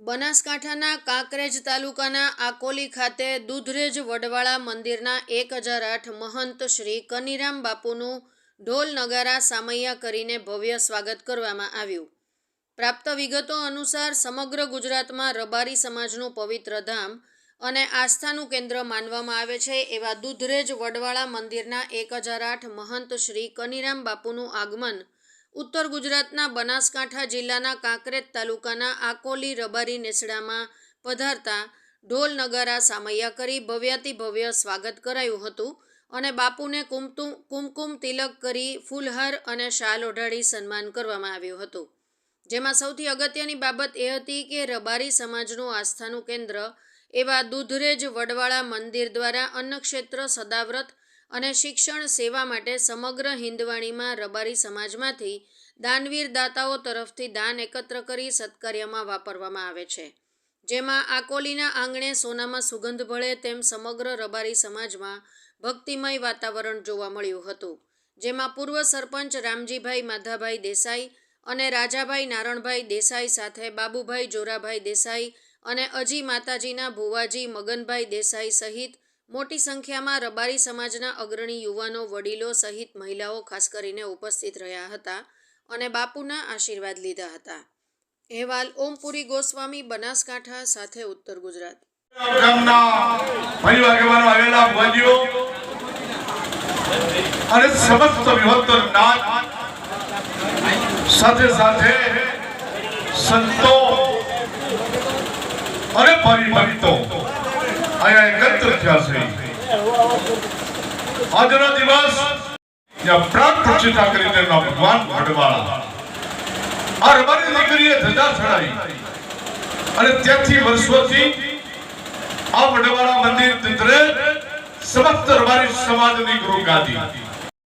બનાસકાંઠાના કાંકરેજ તાલુકાના આકોલી ખાતે દૂધરેજ વડવાળા મંદિરના એક હજાર આઠ મહંત શ્રી કનીરામ બાપુનું ઢોલ નગારા સામૈયા કરીને ભવ્ય સ્વાગત કરવામાં આવ્યું. પ્રાપ્ત વિગતો અનુસાર સમગ્ર ગુજરાતમાં રબારી સમાજનું પવિત્ર ધામ અને આસ્થાનું કેન્દ્ર માનવામાં આવે છે એવા દૂધરેજ વડવાળા મંદિરના એક હજાર આઠ મહંત શ્રી કનીરામ બાપુનું આગમન ઉત્તર ગુજરાતના બનાસકાંઠા જિલ્લાના કાંકરેજ તાલુકાના આકોલી રબારી નેસડામાં પધારતા ઢોલ નગારા સામૈયા કરી ભવ્યાતિ ભવ્ય સ્વાગત કરાયું હતું અને બાપુને કુમતું, કુમકુમ તિલક કરી ફૂલહાર અને શાલ ઓઢાડી સન્માન કરવામાં આવ્યું હતું. જેમાં સૌથી અગત્યની બાબત એ હતી કે રબારી સમાજનું આસ્થાનું કેન્દ્ર એવા દૂધરેજ વડવાળા મંદિર દ્વારા અન્નક્ષેત્ર સદાવ્રત અને શિક્ષણ સેવા માટે સમગ્ર હિન્દવાણીમાં રબારી સમાજમાંથી દાનવીર દાતાઓ તરફથી દાન એકત્ર કરી સત્કાર્યમાં વાપરવામાં આવે છે. જેમાં આકોલીના આંગણે સોનામાં સુગંધ ભળે તેમ સમગ્ર રબારી સમાજમાં ભક્તિમય વાતાવરણ જોવા મળ્યું હતું. જેમાં પૂર્વ સરપંચ રામજીભાઈ માધાભાઈ દેસાઈ અને રાજાભાઈ નારણભાઈ દેસાઈ સાથે બાબુભાઈ જોરાભાઈ દેસાઈ અને અજી માતાજીના ભુવાજી મગનભાઈ દેસાઈ સહિત મોટી સંખ્યામાં રબારી સમાજના અગ્રણી યુવાનો, વડીલો સહિત મહિલાઓ ખાસ કરીને ઉપસ્થિત રહ્યા હતા અને બાપુના આશીર્વાદ લીધા હતા. અહેવાલ ઓમપુરી ગોસ્વામી, બનાસકાંઠા, સાથે ઉત્તર ગુજરાત. અને સમસ્ત વિહોત્તર નાથ સાથે સાથે સંતો અને પરિભક્તો અહીંયા એકત્ર થયા છે. આજનો દિવસ જ્યાં પ્રાણ પ્રતિષ્ઠા કરી તેના ભગવાન ભડવાળા આ રબારી દીકરીએ ધજા ચડાવી. અને ત્યાંથી વર્ષોથી આ વડવાળા મંદિર તંત્રે સમસ્ત રબારી સમાજની ગુરુ ગાદી.